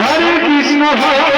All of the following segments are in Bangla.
হরে কৃষ্ণ হরে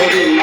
Okay.